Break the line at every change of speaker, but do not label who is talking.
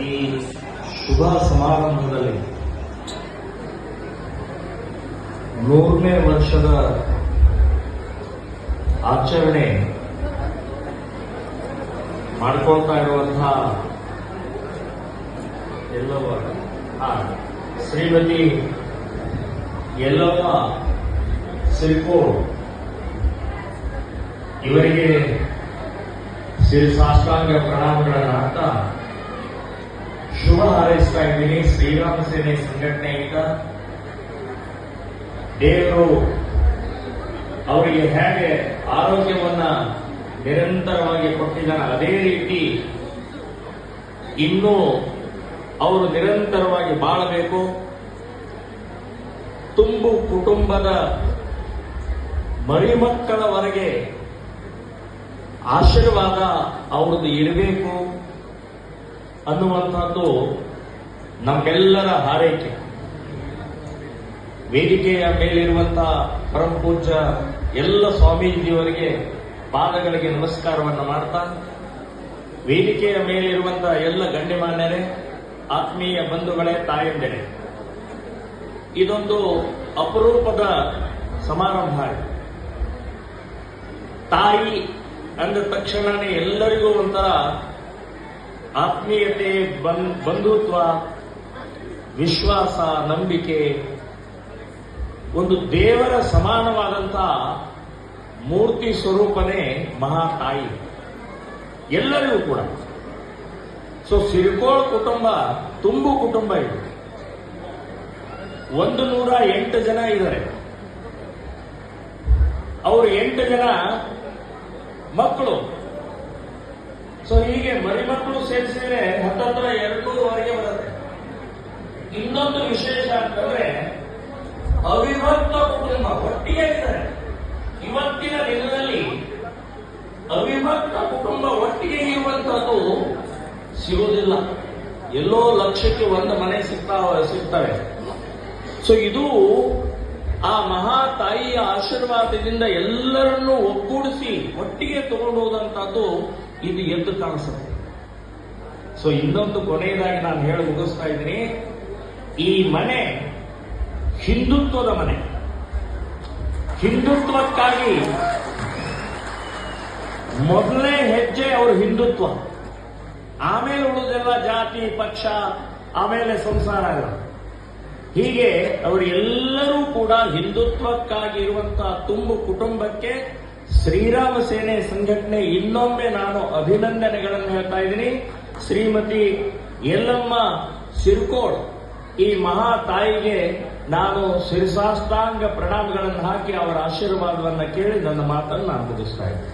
ಈ ಶುಭ ಸಮಾರಂಭದಲ್ಲಿ ನೂರನೇ ವರ್ಷದ ಆಚರಣೆ ಮಾಡ್ಕೊಳ್ತಾ ಇರುವಂತಹ ಎಲ್ಲವ ಶ್ರೀಮತಿ ಎಲ್ಲವ ಸಿರಿಕೋಡ್. ಇವರಿಗೆ ಶ್ರೀ ಸಾಷ್ಟಾಂಗ ಪ್ರಣಾಮಗಳನ್ನು ಹಾಕ್ತಾ ಶುಭ ಹಾರೈಸ್ತಾ ಶ್ರೀರಾಮ ಸೇನೆ ಸಂಘಟನೆಯಿಂದ. ದೇವರು ಅವರಿಗೆ ಹೇಗೆ ಆರೋಗ್ಯವನ್ನ ನಿರಂತರವಾಗಿ ಕೊಟ್ಟಿದ್ದಾನೆ, ಅದೇ ರೀತಿ ಇನ್ನೂ ಅವರು ನಿರಂತರವಾಗಿ ಬಾಳಬೇಕು. ತುಂಬು ಕುಟುಂಬದ ಮರಿಮಕ್ಕಳವರೆಗೆ ಆಶೀರ್ವಾದ ಅವ್ರದ್ದು ಇರಬೇಕು. ಅನ್ನುವಂಥದ್ದು ನಮಗೆಲ್ಲರ ಹಾರೈಕೆ. ವೇದಿಕೆಯ ಮೇಲಿರುವಂತಹ ಪರಮ ಪೂಜ್ಯ ಎಲ್ಲ ಸ್ವಾಮೀಜಿಯವರಿಗೆ ಪಾದಗಳಿಗೆ ನಮಸ್ಕಾರವನ್ನು ಮಾಡ್ತಾ, ವೇದಿಕೆಯ ಮೇಲಿರುವಂತಹ ಎಲ್ಲ ಗಣ್ಯಮಾನ್ಯರೇ, ಆತ್ಮೀಯ ಬಂಧುಗಳೇ, ತಾಯಂದಿರೆ, ಇದೊಂದು ಅಪರೂಪದ ಸಮಾರಂಭ ತಾಯಿ ಅಂದ ತಕ್ಷಣನೇ ಎಲ್ಲರಿಗೂ ಒಂಥರ ಆತ್ಮೀಯತೆ ಬಂಧುತ್ವ, ವಿಶ್ವಾಸ, ನಂಬಿಕೆ, ಒಂದು ದೇವರ ಸಮಾನವಾದಂಥ ಮೂರ್ತಿ ಸ್ವರೂಪನೇ ಮಹಾತಾಯಿ ಎಲ್ಲರಿಗೂ ಕೂಡ. ಸೊ ಸಿರಿಕೋಳ್ ಕುಟುಂಬ ತುಂಬು ಕುಟುಂಬ ಇದೆ. ಒಂದು ನೂರ ಎಂಟು ಜನ ಇದ್ದಾರೆ. ಅವರು ಎಂಟು ಜನ ಮಕ್ಕಳು. ಸೊ ಹೀಗೆ ಮರಿಮಕ್ಕಳು ಸೇರಿಸಿದ್ರೆ ಹತ್ತತ್ರ ಎರಡೂವರೆಗೆ ಬರುತ್ತೆ. ಇನ್ನೊಂದು ವಿಶೇಷ ಅಂತಂದ್ರೆ, ಅವಿಭಕ್ತ ಕುಟುಂಬ ಒಟ್ಟಿಗೆ ಇದ್ದಾರೆ. ಇವತ್ತಿನ ದಿನದಲ್ಲಿ ಅವಿಭಕ್ತ ಕುಟುಂಬ ಒಟ್ಟಿಗೆ ಇರುವಂತದ್ದು ಸಿಗೋದಿಲ್ಲ. ಎಲ್ಲೋ ಲಕ್ಷಕ್ಕೆ ಒಂದು ಮನೆ ಸಿಗ್ತಾ, ಸಿಗ್ತವೆ. ಸೊ ಇದು ಆ ಮಹಾ ತಾಯಿಯ ಆಶೀರ್ವಾದದಿಂದ ಎಲ್ಲರನ್ನೂ ಒಗ್ಗೂಡಿಸಿ ಒಟ್ಟಿಗೆ ತಗೊಂಡು ಹೋದಂತದ್ದು ಇದು ಎದ್ದು ಕಾಣಿಸುತ್ತೆ. ಸೊ ಇನ್ನೊಂದು ಕೊನೆಯದಾಗಿ ನಾನು ಹೇಳಿ ಮುಗಿಸ್ತಾ ಇದ್ದೀನಿ. ಈ ಮನೆ ಹಿಂದುತ್ವದ ಮನೆ. ಹಿಂದುತ್ವಕ್ಕಾಗಿ ಮೊದಲನೇ ಹೆಜ್ಜೆ ಅವರು ಹಿಂದುತ್ವ. ಆಮೇಲೆ ಉಳಿದೆಲ್ಲ ಜಾತಿ, ಪಕ್ಷ, ಆಮೇಲೆ ಸಂಸಾರ ಹೀಗೆ ಅವರೆಲ್ಲರೂ ಕೂಡ ಹಿಂದುತ್ವಕ್ಕಾಗಿ ಇರುವಂತಹ ತುಂಬು ಕುಟುಂಬಕ್ಕೆ ಶ್ರೀರಾಮ ಸೇನೆ ಸಂಘಟನೆ ಇನ್ನೊಮ್ಮೆ ನಾನು ಅಭಿನಂದನೆಗಳನ್ನು ಹೇಳ್ತಾ ಇದ್ದೀನಿ. ಶ್ರೀಮತಿ ಎಲ್ಲಮ್ಮ ಸಿರ್ಕೋಡ್ ಈ ಮಹಾ ತಾಯಿಗೆ ನಾನು ಶಿರಸಾಷ್ಟಾಂಗ ಪ್ರಣಾಮಗಳನ್ನು ಹಾಕಿ ಅವರ ಆಶೀರ್ವಾದವನ್ನು ಕೇಳಿ ನನ್ನ ಮಾತನ್ನು ನಾನು ಮುಗಿಸ್ತಾ ಇದ್ದೀನಿ.